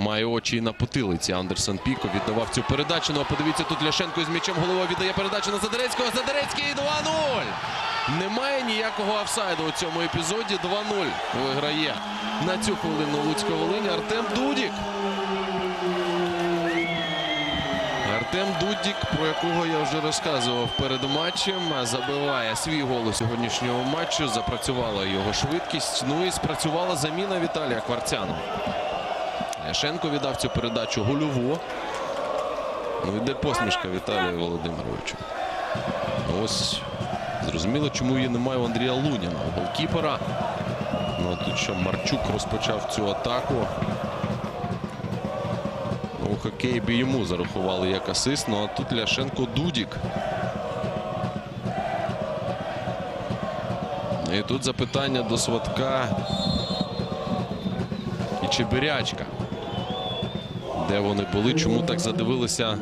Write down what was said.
Має очі і на потилиці. Андерсон Піко віддавав цю передачу. Ну а подивіться, тут Ляшенко із м'ячем голова віддає передачу на Задерецького. Задерецький 2-0. Немає ніякого офсайду у цьому епізоді. 2-0 виграє на цю хвилину Луцька Волині Артем Дудік. Артем Дудік, про якого я вже розказував перед матчем, забиває свій гол у сьогоднішнього матчу. Запрацювала його швидкість. Ну і спрацювала заміна Віталія Кварцяна. Ляшенко віддав цю передачу гольову. Ну, йде посмішка Віталію Володимировичу. Ось зрозуміло, чому її немає у Андрія Луніна, у голкіпера. Ну, тут що Марчук розпочав цю атаку. Ну, У хокеї б йому зарахували як асист, ну а тут Ляшенко Дудік. І тут запитання до Сватка і Чебирячка. Де вони були, чому так задивилися